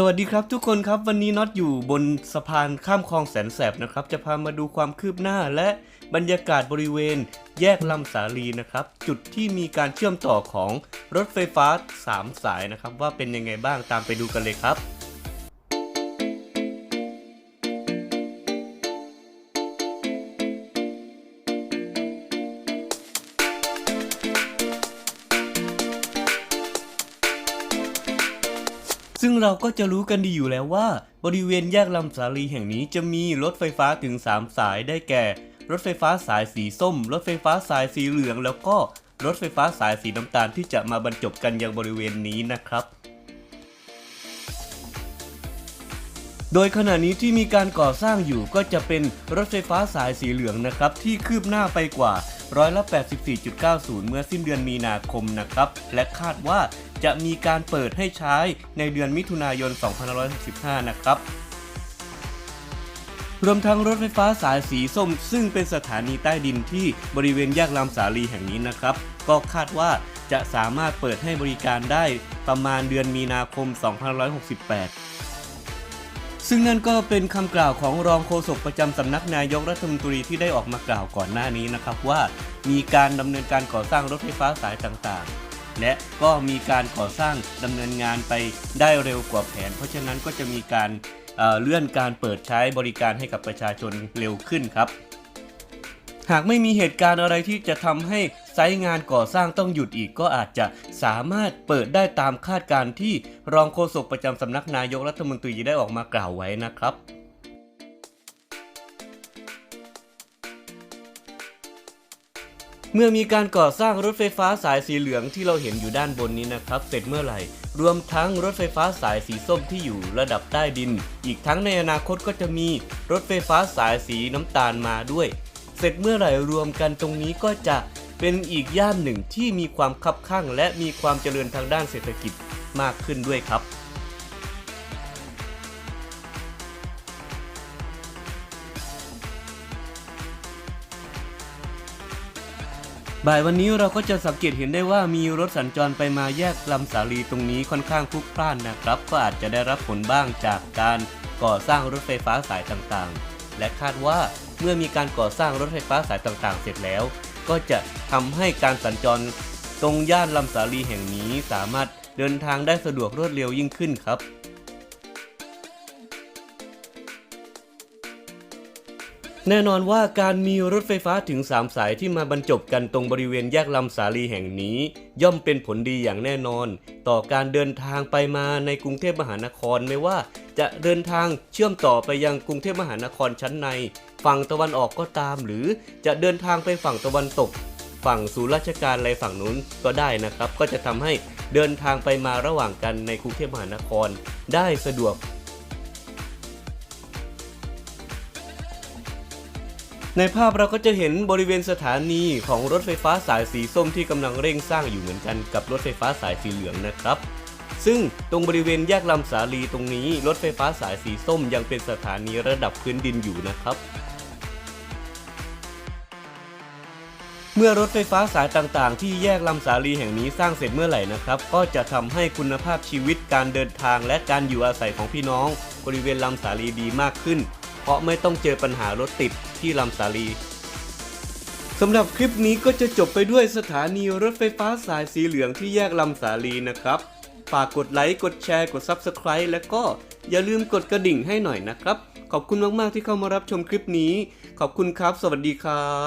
สวัสดีครับทุกคนครับวันนี้น็อตอยู่บนสะพานข้ามคลองแสนแสบนะครับ จะพามาดูความคืบหน้าและบรรยากาศบริเวณ แยกลำสาลีนะครับ จุดที่มีการเชื่อมต่อของรถไฟฟ้า 3 สายนะครับ ว่าเป็นยังไงบ้างตามไปดูกันเลยครับ ซึ่งเราก็จะรู้กันดีอยู่แล้วว่า บริเวณแยกลำสาลีแห่งนี้จะมีรถไฟฟ้าถึง 3 สายได้แก่ รถไฟฟ้าสายสีส้ม รถไฟฟ้าสายสีเหลือง แล้วก็รถไฟฟ้าสายสีน้ำตาลที่จะมาบรรจบกันยังบริเวณนี้นะครับ โดยขณะนี้ที่มีการก่อสร้างอยู่ก็จะเป็นรถไฟฟ้าสายสีเหลืองนะครับ ที่คืบหน้าไปกว่า ร้อยละ 84.90 เมื่อสิ้นเดือนมีนาคมนะครับ และคาดว่าจะมีการเปิดให้ใช้ในเดือนมิถุนายน 2565 นะครับรวมทั้งรถไฟฟ้าสายสีส้ม ซึ่งเป็นสถานีใต้ดินที่บริเวณแยกลำสาลีแห่งนี้นะครับ ก็คาดว่าจะสามารถเปิดให้บริการได้ประมาณเดือนมีนาคม 2568 ซึ่งนั่นก็เป็นคำกล่าวของรองโฆษกประจำสำนักนายกรัฐมนตรีที่ได้ออกมากล่าวก่อนหน้านี้นะครับว่ามีการดำเนินการก่อสร้างรถไฟฟ้าสายต่างๆ และก็มีการก่อสร้างดำเนินงานไปได้เร็วกว่าแผน เพราะฉะนั้นก็จะมีการเอ่อเลื่อนการเปิดใช้บริการให้กับประชาชนเร็วขึ้นครับ หากไม่มีเหตุการณ์อะไรที่จะทำให้ไซต์งานก่อสร้างต้องหยุดอีกก็อาจจะสามารถเปิดได้ตามคาดการณ์ที่รองโฆษกประจำสำนักนายกรัฐมนตรีได้ออกมากล่าวไว้นะครับเมื่อมีการก่อสร้างรถไฟฟ้าสายสีเหลืองที่เราเห็นอยู่ด้านบนนี้นะครับ เสร็จเมื่อไหร่ รวมทั้งรถไฟฟ้าสายสีส้มที่อยู่ระดับใต้ดิน อีกทั้งในอนาคตก็จะมีรถไฟฟ้าสายสีน้ำตาลมาด้วย เสร็จเมื่อไหร่รวมกันตรงนี้ก็จะเป็นอีกย่านหนึ่งที่มีความคับข้างและมีความเจริญทางด้านเศรษฐกิจมากขึ้นด้วยครับบ่ายวันนี้เราก็จะสังเกตเห็นได้ว่ามีรถสัญจรไปมาแยกลำสาลีตรงนี้ค่อนข้างพลุกพล่านนะครับ ก็อาจจะได้รับผลบ้างจากการก่อสร้างรถไฟฟ้าสายต่างๆ และคาดว่าเมื่อมีการก่อสร้างรถไฟฟ้าสายต่างๆ เสร็จแล้ว ก็จะทำให้การสัญจรตรงย่านลำสาลีแห่งนี้สามารถเดินทางได้สะดวกรวดเร็วยิ่งขึ้นครับ แน่นอนว่าการมีรถไฟฟ้าถึง 3 สายที่มาบรรจบกันตรงบริเวณแยกลำสาลีแห่งนี้ ย่อมเป็นผลดีอย่างแน่นอน ต่อการเดินทางไปมาในกรุงเทพมหานครไม่ว่า จะเดินทางเชื่อมต่อไปยังกรุงเทพมหานครชั้นใน ฝั่งตะวันออกก็ตาม หรือจะเดินทางไปฝั่งตะวันตก ฝั่งศูนย์ราชการอะไรฝั่งนู้นก็ได้นะครับ ก็จะทำให้เดินทางไปมาระหว่างกันในกรุงเทพมหานคร ได้สะดวก ในภาพเราก็จะเห็นบริเวณสถานีของรถไฟฟ้าสายสีส้มที่กำลังเร่งสร้างอยู่เหมือนกันกับรถไฟฟ้าสายสีเหลืองนะครับ ซึ่งตรงบริเวณแยกลำสาลีตรงนี้ รถไฟฟ้าสายสีส้มยังเป็นสถานีระดับพื้นดินอยู่นะครับ เมื่อรถไฟฟ้าสายต่างๆ ที่แยกลำสาลีแห่งนี้สร้างเสร็จเมื่อไหร่นะครับ ก็จะทำให้คุณภาพชีวิตการเดินทางและการอยู่อาศัยของพี่น้อง บริเวณลำสาลีดีมากขึ้น เพราะไม่ต้องเจอปัญหารถติด ที่ลำสาลีสำหรับคลิปนี้ก็จะจบไปด้วยสถานีรถไฟฟ้าสายสีเหลืองที่แยกลำสาลีนะครับ ฝากกดไลค์ กดแชร์ กด Subscribe และก็อย่าลืมกดกระดิ่งให้หน่อยนะครับ ขอบคุณมาก ๆ ที่เข้ามารับชมคลิปนี้ ขอบคุณครับ สวัสดีครับ